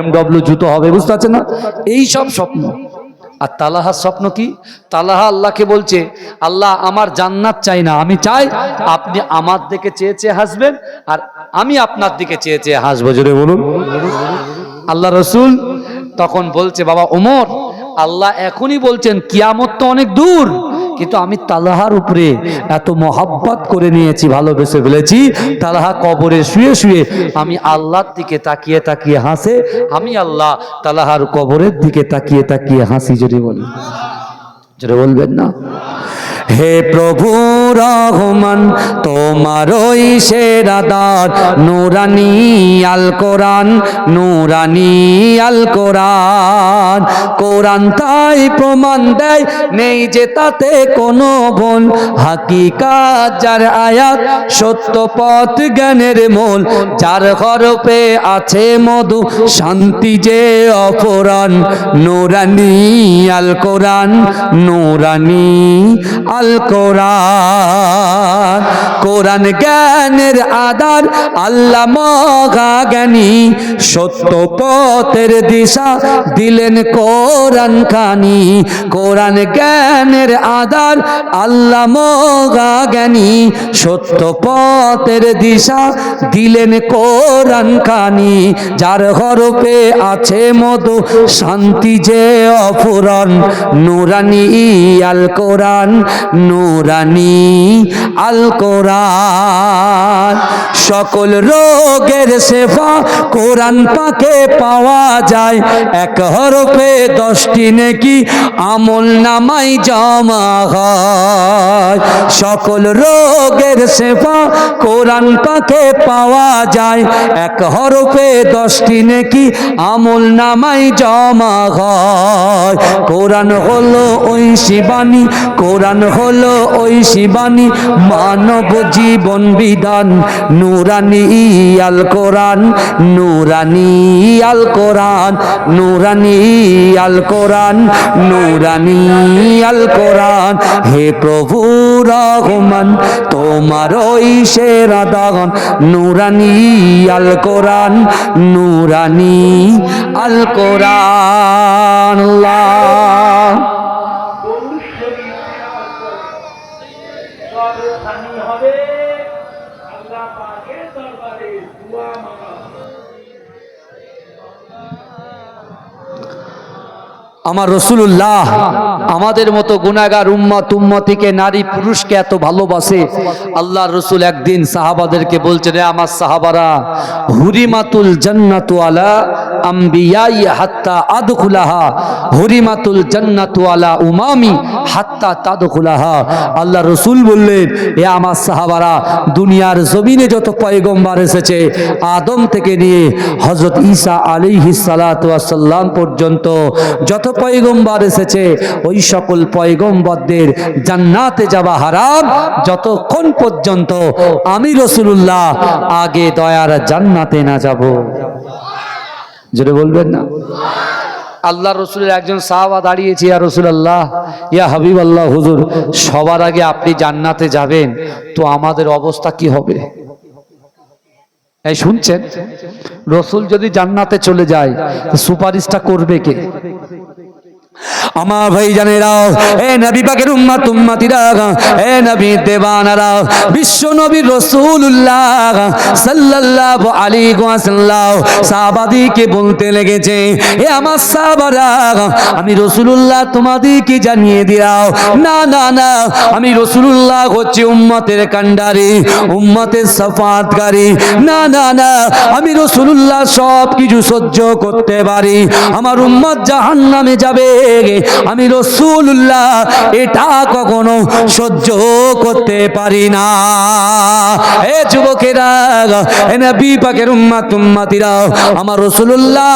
MW জুতো হবে, বুঝতে পারছেন না? এই সব স্বপ্ন। আর তালাহার স্বপ্ন কি? তালাহা আল্লাহকে বলছে, আল্লাহ আমার জান্নাত চাই না, আমি চাই আপনি আমার দিকে চেয়ে চেয়ে হাসবেন, আর আমি আপনার দিকে চেয়ে চেয়ে হাসবো। জোরে বলুন। আল্লাহ রসুল তখন বলছে, বাবা ওমর, আল্লাহ এখনই বলছেন, কিয়ামত তো অনেক দূর কিন্তু আমি তালাহার উপরে এত মহাব্বত করে নিয়েছি, ভালোবেসে ফেলেছি। তালাহা কবরে শুয়ে শুয়ে আমি আল্লাহর দিকে তাকিয়ে তাকিয়ে হাসে। আমি আল্লাহ তালাহার কবরের দিকে তাকিয়ে তাকিয়ে হাসি যদি বলি যেটা বলবেন না? হে প্রভু রহমান, তোমার ওই সেরাদার নুরানি আল কোরআন, নুরানি আল কোরআন। কোরআন তাই প্রমাণ দেয়, নেই যে তাতে কোনো ভুল। হাকিকাত যার আয়াত, সত্য পথ জ্ঞানের মূল। যার হরপে আছে মধু, শান্তি যে অপরাণ। নুরানি আল কোরআন, নুরানি আল কোরআন। কোরআন জ্ঞানের আদার আল্লাহ মগা জ্ঞানী সত্য পথের দিশা দিলেন কোরআন খানি। কোরআন জ্ঞানের আদার আল্লাহ মগা জ্ঞানী সত্য পথের দিশা দিলেন কোরআন খানি। যার হরপে আছে মধু, শান্তি যে অফুরন। নুরানি আল কোরআন নুরানি আল কোরআন সকল রোগের সেবা কোরআন পাকে পাওয়া যায়। এক হরফে দশটি নাকি আমল নামাই জমা হয়। সকল রোগের সেবা কোরআন পাকে পাওয়া যায়। এক হরফে দশটি নাকি আমল নামাই জমা হয়। কোরআন হলো ওই শিবানী কোরআন হলো ওই শিবানী মানব জীবন বিধান। নুরানি আল কোরআন, নুরানি আল কোরআন, নুরানি আল কোরআন, নুরানি আল কোরআন। হে প্রভু রহমান, তোমার ওই সেরা দাগন নুরানি আল কোরআন, নুরানি আল কোরআন। আমার রসুল্লাহ আমাদের মতো গুনাগার উম্মত, উম্মতিকে, নারী পুরুষকে এত ভালোবাসে। আল্লাহ রসুল একদিন সাহাবাদেরকে বলছে, রে আমার সাহাবারা, হুরিমাতুল জান্নাতু আলা আম্বিয়াই হাত্তা আদখুলাহা, হুরিমাতুল জান্নাতু আলা উমামি হাত্তা তাদখুলাহা। আল্লাহ রসুল বললেন, এ আমার সাহাবারা, দুনিয়ার জমিনে যত পয়গম্বার এসেছে, আদম থেকে নিয়ে হজরত ঈসা আলিহিস সালাম পর্যন্ত যত পয়গম্বার এসেছে। ওই সকল পয়গম্বরদের জান্নাতে যাওয়া হারাম। যতক্ষণ পর্যন্ত আমি রসুল্লাহ আগে দয়ার জান্নাতে না যাব। যেটা বলবেন না? আল্লাহ রসুলের একজন সাহাবা দাঁড়িয়েছে, ইয়া রসুল আল্লাহ ইয়া হাবিব আল্লাহ হুজুর, সবার আগে আপনি জান্নাতে যাবেন, তো আমাদের অবস্থা কি হবে? এই শুনছেন? রসুল যদি জান্নাতে চলে যায় সুপারিশটা করবে কে? আমার ভাই জানেরা এ নবী পাকের উম্মাত, উম্মাতিরা এ নবী দেবানারা বিশ্ব নবী সাহাবাদিকে বলতে লেগেছে, এ আমার আমি রাসূলুল্লাহ তোমাদেরকে জানিয়ে না না না, আমি রাসূলুল্লাহ হচ্ছে উম্মতের কান্ডারি উম্মতের সাফাতকারী, না না না, আমি রাসূলুল্লাহ সব কিছু সহ্য করতে পারি, আমার উম্মত জাহান্নামে যাবে। আমি রসুল্লাহ এটা কখনো সহ্য করতে পারি না। এ যুবকেরা, এ নবী পাকের আমার রসুল্লাহ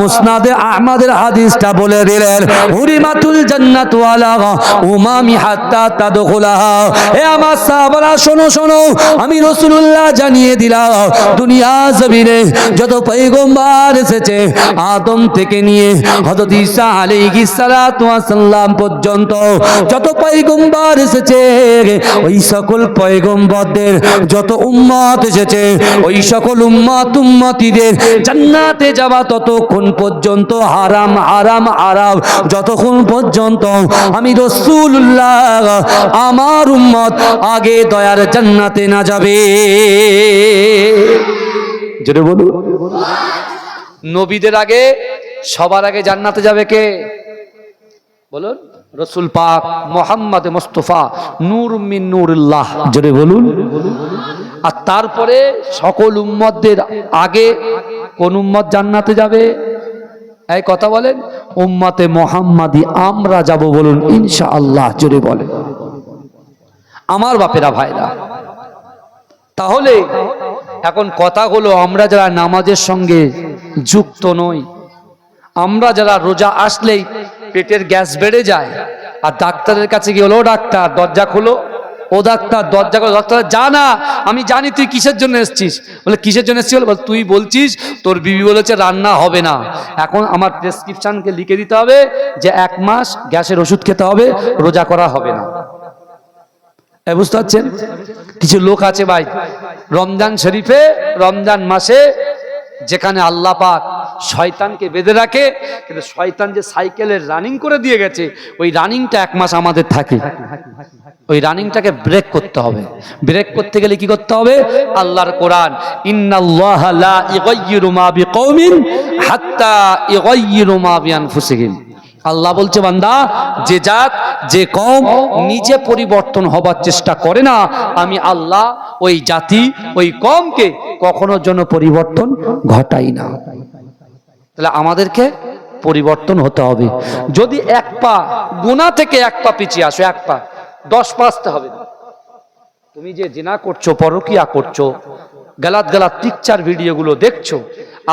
মুসনাদে আহমদের হাদিসটা বলে দিলেন, হুরিমাতুল জান্নাত ওয়ালা উমামি হাত্তা তাদখুলাহা এ আমার সাহাবারা, শোনো শোনো, আমি রসুল্লাহ জানিয়ে দিলাম, দুনিয়া জমিনে যত পয়গম্বর এসেছে, আদম থেকে নিয়ে হযরত ঈসা আলাইহিস আলাইহি সালাতু ওয়াসাল্লাম পর্যন্ত যত পয়গম্বর এসেছে ওই সকল পয়গম্বরদের যত উম্মত এসেছে ওই সকল উম্মত উম্মতিদের জান্নাতে যাওয়া ততক্ষণ পর্যন্ত হারাম হারাম হারাম যতক্ষণ পর্যন্ত আমি রসুল্লাহ আমার উম্মত আগে দয়ার জান্নাতে না যাবে। যেটা বলুন। নবীদের আগে সবার আগে জান্নাতে যাবে কে? বলুন, রসুল পাক মোহাম্মদ মোস্তফা নূর মিন নূরুল্লাহ। জোরে বলুন। আর তারপরে সকল উম্মতদের আগে কোন উম্মত জান্নাতে যাবে? এই কথা বলেন, উম্মতে মোহাম্মদি আমরা যাব বলুন ইনশা আল্লাহ জোরে বলেন। আমার বাপেরা ভাইরা, তাহলে এখন কথা হলো আমরা যারা নামাজের সঙ্গে যুক্ত নই আমরা যারা রোজা আসলেই পেটের গ্যাস বেড়ে যায়, আর ডাক্তারের কাছে গিয়ে হলো "ও ডাক্তার, দরজা খোলো। ও ডাক্তার, দরজা খোলো। ডাক্তার, যা না, আমি জানি তুই কিসের জন্য এসছিস? বলে, কিসের জন্য এসছিস বলে, তুই বলছিস, তোর বিবি বলেছে রান্না হবে না। এখন আমার প্রেসক্রিপশনকে লিখে দিতে হবে যে এক মাস গ্যাসের ওষুধ খেতে হবে, রোজা করা হবে না। বুঝতে পারছেন? কিছু লোক আছে ভাই, রমজান শরীফে, রমজান মাসে যেখানে আল্লাহ পাক শয়তানকে বেঁধে রাখে, কিন্তু শয়তান যে সাইকেলের রানিং করে দিয়ে গেছে, ওই রানিংটা এক মাস আমাদের থাকে। ওই রানিংটাকে ব্রেক করতে হবে। ব্রেক করতে গেলে কি করতে হবে? আল্লাহর কোরআন, ইন্নাল্লাহ লা হাত্তা আল্লাহ বলছে, বান্দা, যে জাত, যে কম নিজে পরিবর্তন হবার চেষ্টা করে না, আমি আল্লাহ ওই জাতি, ওই কমকে কখনো জন্য পরিবর্তন ঘটাই না। তাহলে আমাদেরকে পরিবর্তন হতে হবে। যদি এক পা গুণা থেকে এক পা পিছিয়ে আসো, এক পা, দশ পা আসতে হবে। তুমি যে জেনা করছ, পরকিয়া করছ, গালাত গালাত পিকচার ভিডিওগুলো দেখছ,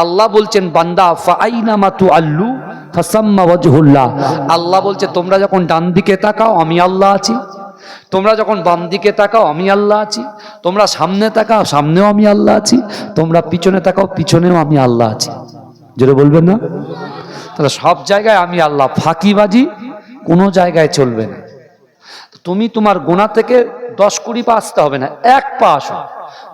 আল্লাহ বলছেন, বান্দা ফাইনা মাতু আল্লু ফাসাম্মা ওয়াজহুল্লাহ। আল্লাহ বলছে, তোমরা যখন ডান দিকে তাকাও, আমি আল্লাহ আছি। তোমরা যখন বাম দিকে তাকাও, আমি আল্লাহ আছি। তোমরা সামনে তাকাও, সামনেও আমি আল্লাহ আছি। তোমরা পিছনে তাকাও, পিছনেও আমি আল্লাহ আছি। যেটা বলবেন না? তাহলে সব জায়গায় আমি আল্লাহ ফাঁকিবাজি, কোনো জায়গায় চলবে না। তুমি তোমার গোনা থেকে দশ কুড়ি পা আসতে হবে না, এক পা আসো।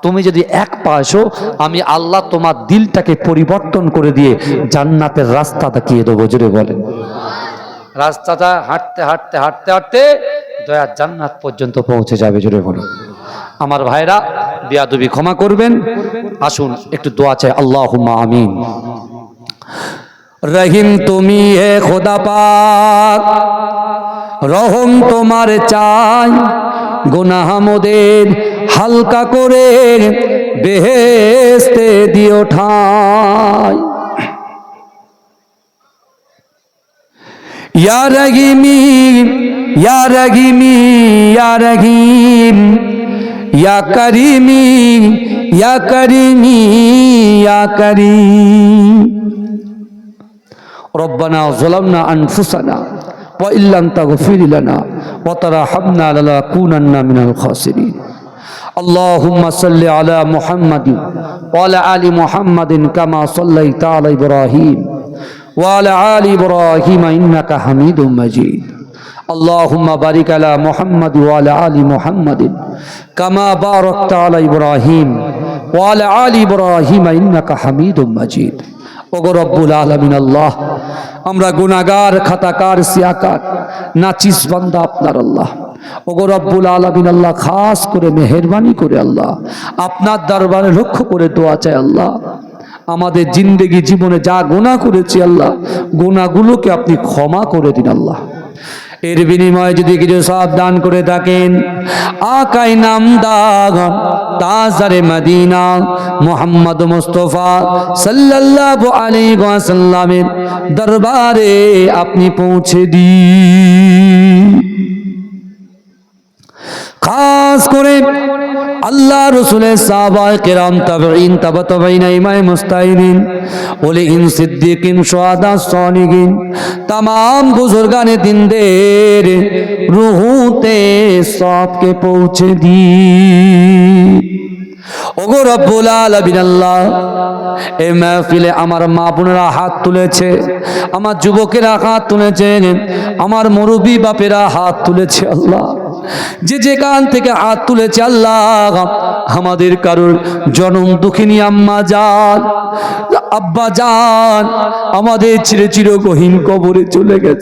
তুমি যদি এক পা আসো, আমি আল্লাহ তোমার দিলটাকে পরিবর্তন করে দিয়ে জান্নাতের রাস্তা দেখিয়ে দেবো, জোরে বলেন। রাস্তাটা হাঁটতে হাঁটতে হাঁটতে হাঁটতে দয়া জান্নাত পর্যন্ত পৌঁছে যাবে, জোরে বলুন। আমার ভাইরা, বিয়াদবি ক্ষমা করবেন। আসুন, একটু দোয়া চাই আল্লাহ আমিন। রহিম তুমি হে খোদা পাক, রহম তোমার চাই, গুনাহ মোদের হালকা করে বেহেস্তে দিও ঠাই। ইয়া রহিমি ইয়া রহিমি, ইয়া ইয়া করিমি ইয়া করিমি, ইয়া করিম। ربنا ظلمنا أنفسنا وإن لم تغفر لنا وترحمنا لنكونن من الخاسرين اللهم صل على محمد وعلى آل محمد كما صليت على إبراهيم وعلى آل إبراهيم إنك حميد مجيد اللهم بارك على محمد وعلى آل محمد كما باركت على إبراهيم وعلى آل إبراهيم إنك حميد مجيد ওগো রব্বুল আলমিন আল্লাহ, আমরা গুনাগার খাতাকার, সিয়াকার, নাচিস বান্দা আপনার আল্লাহ। ওগো রব্বুল আলমিন আল্লাহ, খাস করে মেহরবানি করে আল্লাহ, আপনার দরবারে লক্ষ্য করে দোয়া চাই আল্লাহ। আমাদের জিন্দেগি জীবনে যা গুণা করেছি আল্লাহ গুণাগুলোকে আপনি ক্ষমা করে দিন আল্লাহ। এর বিনিময়ে যদি কিছু সব দান করে থাকেন, আকাই নাম দাগ তাজারে মদিনা, মোহাম্মদ মুস্তফা সাল্লাল্লাহু আলাইহি ওয়াসাল্লামের দরবারে আপনি পৌঁছে দিন। নামাজ করে আল্লাহ রসুলের সাহবায় কেরাম তাবেইন তাবা তাবাইনা ইমাই মুস্তাহিদিন, ওলি ইন সিদ্দিকিন সোয়াদা সনিগিন তাম বুজুর্গানে দিনদের রুহুতে সবকে পৌঁছে দি। ওগো রব্বুল আলামিন আল্লাহ, এ মাহফিলে আমার মা বোনেরা হাত তুলেছে, আমার যুবকেরা হাত তুলেছে আমার মুরব্বী বাপেরা হাত তুলেছে আল্লাহ। যে যে যেখান থেকে হাত তুলেছে আল্লাহ, আমাদের কারোর জনম দুঃখিনী আম্মা যান, আব্বা যান, আমাদের চিরে চির গহীন কবরে চলে গেছে।